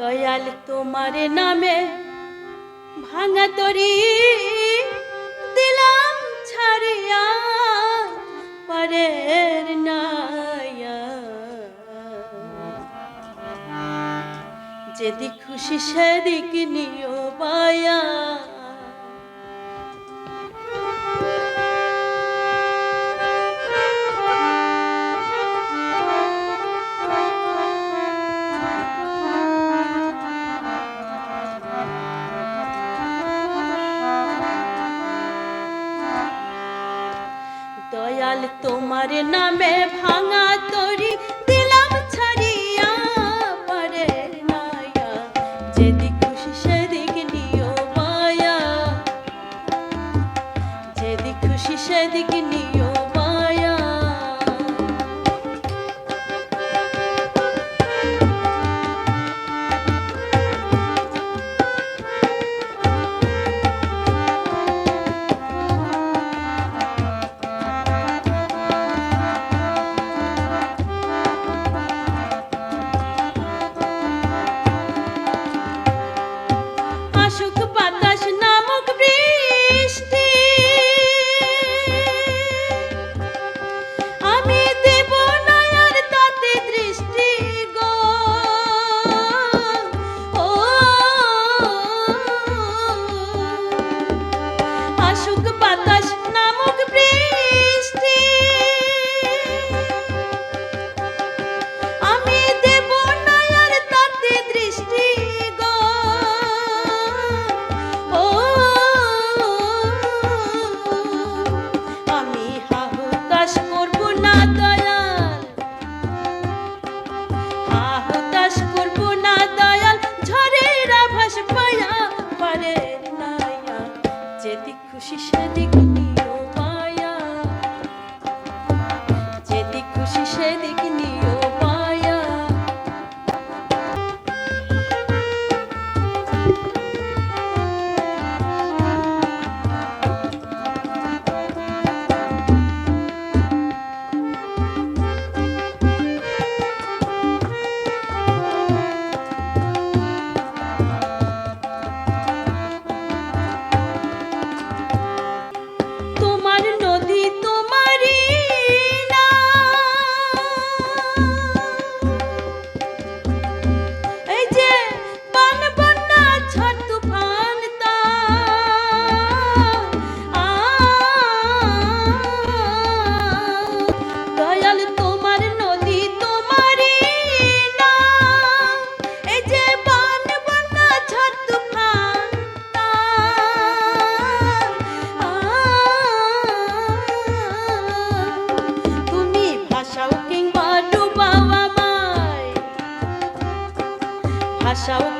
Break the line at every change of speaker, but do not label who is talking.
দয়াল তোমার নামে ভাঙা তরি দিলাম ছাড়িয়া পরের যেদি খুশি সেদিক নিও পায়া দয়াল তোমার নামে ভাঙা তরি দে আশাও